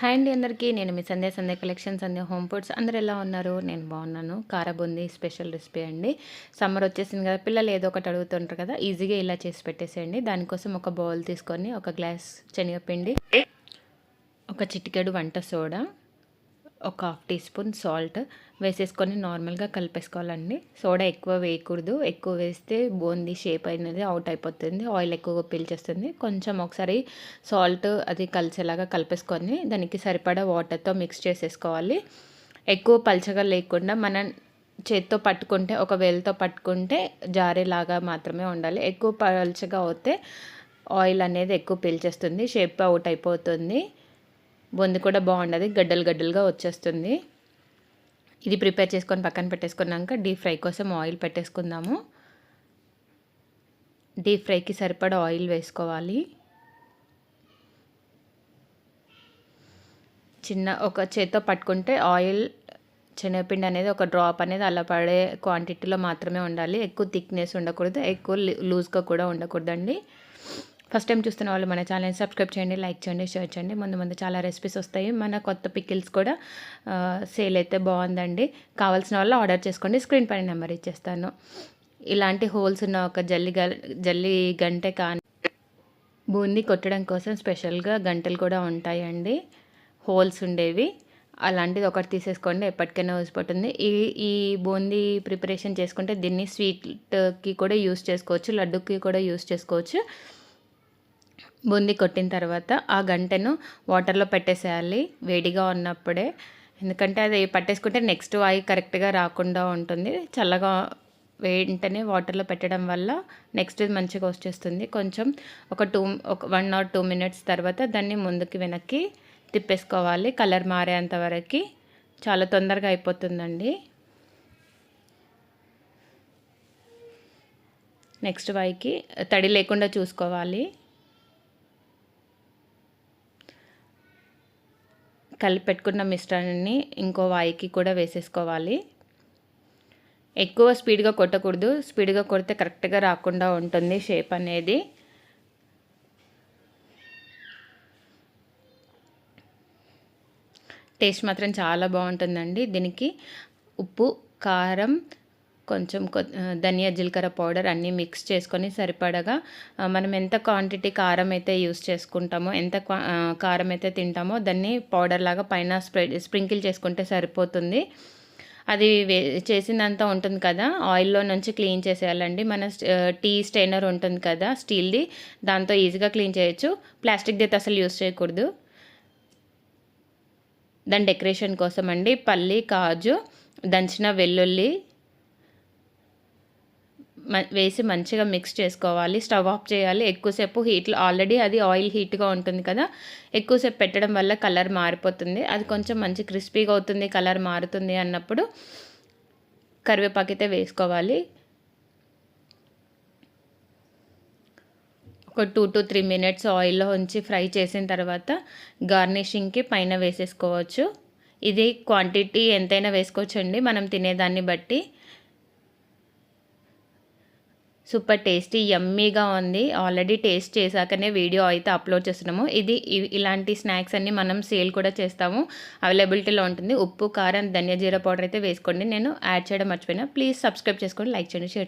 Hi అండి అందరికీ. నేను మీ సంధ్య సంధ్య కలెక్షన్స్ అందే హోమ్ ఫుడ్స్ అందరు ఎలా ఉన్నారు? నేను బాగున్నాను. కారబుంది స్పెషల్ రెసిపీ అండి. సమ్మర్ వచ్చేసింది కదా పిల్లలు ఏదో ఒకటి అడుగుతుంటారు కదా ఈజీగా ఇలా చేసి పెట్టేసేయండి. దానికోసం ఒక బౌల్ తీసుకొని ఒక గ్లాస్ శనగపిండి ఒక చిటికెడు వంట సోడా ఒక హాఫ్ టీ స్పూన్ సాల్ట్ వేసేసుకొని నార్మల్గా కలిపేసుకోవాలండి. సోడా ఎక్కువ వేయకూడదు. ఎక్కువ వేస్తే బోంది షేప్ అనేది అవుట్ అయిపోతుంది. ఆయిల్ ఎక్కువగా పీల్చేస్తుంది. కొంచెం ఒకసారి సాల్ట్ అది కలిసేలాగా కలిపేసుకొని దానికి సరిపడా వాటర్తో మిక్స్ చేసేసుకోవాలి. ఎక్కువ పల్చగా లేకుండా మనం చేత్తో పట్టుకుంటే ఒక వేలతో పట్టుకుంటే జారేలాగా మాత్రమే ఉండాలి. ఎక్కువ పల్చగా అవుతే ఆయిల్ అనేది ఎక్కువ పీల్చేస్తుంది. షేప్ అవుట్ అయిపోతుంది. బొంది కూడా బాగుండదు గడ్డలు గడ్డలుగా వచ్చేస్తుంది. ఇది ప్రిపేర్ చేసుకొని పక్కన పెట్టేసుకున్నాక డీప్ ఫ్రై కోసం ఆయిల్ పెట్టేసుకుందాము. డీప్ ఫ్రైకి సరిపడా ఆయిల్ వేసుకోవాలి. చిన్న ఒక చేత్తో పట్టుకుంటే ఆయిల్ శనగపిండి అనేది ఒక డ్రాప్ అనేది అలా పడే క్వాంటిటీలో మాత్రమే ఉండాలి. ఎక్కువ థిక్నెస్ ఉండకూడదు ఎక్కువ లూజ్గా కూడా ఉండకూడదండి. ఫస్ట్ టైం చూస్తున్న వాళ్ళు మన ఛానల్ని సబ్స్క్రైబ్ చేయండి లైక్ చేయండి షేర్ చేయండి. ముందు ముందు చాలా రెసిపీస్ వస్తాయి. మన కొత్త పికిల్స్ కూడా సేల్ అయితే బాగుందండి. కావాల్సిన వాళ్ళు ఆర్డర్ చేసుకోండి. స్క్రీన్ పైన నెంబర్ ఇచ్చేస్తాను. ఇలాంటి హోల్స్ ఉన్న ఒక జల్లి జల్లి గంటె కానీ బూందీ కొట్టడం కోసం స్పెషల్గా గంటలు కూడా ఉంటాయండి. హోల్స్ ఉండేవి. అలాంటిది ఒకటి తీసేసుకోండి. ఎప్పటికైనా ఊసిపోతుంది ఈ ఈ బూందీ ప్రిపరేషన్ చేసుకుంటే దీన్ని స్వీట్కి కూడా యూస్ చేసుకోవచ్చు లడ్డుకి కూడా యూస్ చేసుకోవచ్చు. బూందీ కొట్టిన తర్వాత ఆ గంటను వాటర్లో పెట్టేసేయాలి. వేడిగా ఉన్నప్పుడే. ఎందుకంటే అది పట్టేసుకుంటే నెక్స్ట్ ఆయి కరెక్ట్గా రాకుండా ఉంటుంది. చల్లగా వెంటనే వాటర్లో పెట్టడం వల్ల నెక్స్ట్ మంచిగా వచ్చేస్తుంది కొంచెం ఒక టూ ఒక వన్ ఆర్ టూ మినిట్స్ తర్వాత దాన్ని ముందుకి వెనక్కి తిప్పేసుకోవాలి. కలర్ మారేంత వరకు. చాలా తొందరగా అయిపోతుందండి. నెక్స్ట్ వాయికి తడి లేకుండా చూసుకోవాలి. కలిపి పెట్టుకున్న మిశ్రమాన్ని ఇంకో వాయికి కూడా వేసేసుకోవాలి. ఎక్కువ స్పీడ్గా కొట్టకూడదు. స్పీడ్గా కొడితే కరెక్ట్గా రాకుండా ఉంటుంది షేప్ అనేది. టేస్ట్ మాత్రం చాలా బాగుంటుందండి దీనికి. ఉప్పు కారం కొంచెం ధనియా జీలకర్ర పౌడర్ అన్నీ మిక్స్ చేసుకొని సరిపడగా మనం ఎంత క్వాంటిటీ కారం అయితే యూస్ చేసుకుంటామో ఎంత కారం అయితే తింటామో దాన్ని పౌడర్ లాగా పైన స్ప్రెడ్ స్ప్రింకిల్ చేసుకుంటే సరిపోతుంది. అది వే చేసిందంతా ఉంటుంది కదా ఆయిల్లో నుంచి క్లీన్ చేసేయాలండి. మన టీ స్టైనర్ ఉంటుంది కదా స్టీల్ది దాంతో ఈజీగా క్లీన్ చేయొచ్చు. ప్లాస్టిక్ది అయితే అసలు యూస్ చేయకూడదు. దాని డెకరేషన్ కోసం అండి పల్లి కాజు దంచిన వెల్లుల్లి వేసి మంచిగా మిక్స్ చేసుకోవాలి. స్టవ్ ఆఫ్ చేయాలి. ఎక్కువసేపు హీట్లో ఆల్రెడీ అది ఆయిల్ హీట్గా ఉంటుంది కదా ఎక్కువసేపు పెట్టడం వల్ల కలర్ మారిపోతుంది. అది కొంచెం మంచి క్రిస్పీగా అవుతుంది కలర్ మారుతుంది అన్నప్పుడు కరివేపాకు అయితే వేసుకోవాలి. ఒక టూ టు త్రీ మినిట్స్ ఆయిల్లో ఉంచి ఫ్రై చేసిన తర్వాత గార్నిషింగ్కి పైన వేసేసుకోవచ్చు. ఇది క్వాంటిటీ ఎంతైనా వేసుకోవచ్చండి. మనం తినేదాన్ని బట్టి సూపర్ టేస్టీ యమ్మీగా ఉంది. ఆల్రెడీ టేస్ట్ చేశాకనే వీడియో అయితే అప్లోడ్ చేస్తున్నాము. ఇది ఇలాంటి స్నాక్స్ అన్ని మనం సేల్ కూడా చేస్తాము. అవైలబిలిటీలో ఉంటుంది. ఉప్పు కారం ధనియా జీరా పౌడర్ అయితే వేసుకోండి. నేను యాడ్ చేయడం మర్చిపోయినా. ప్లీజ్ సబ్స్క్రైబ్ చేసుకోండి లైక్ చేయండి షేర్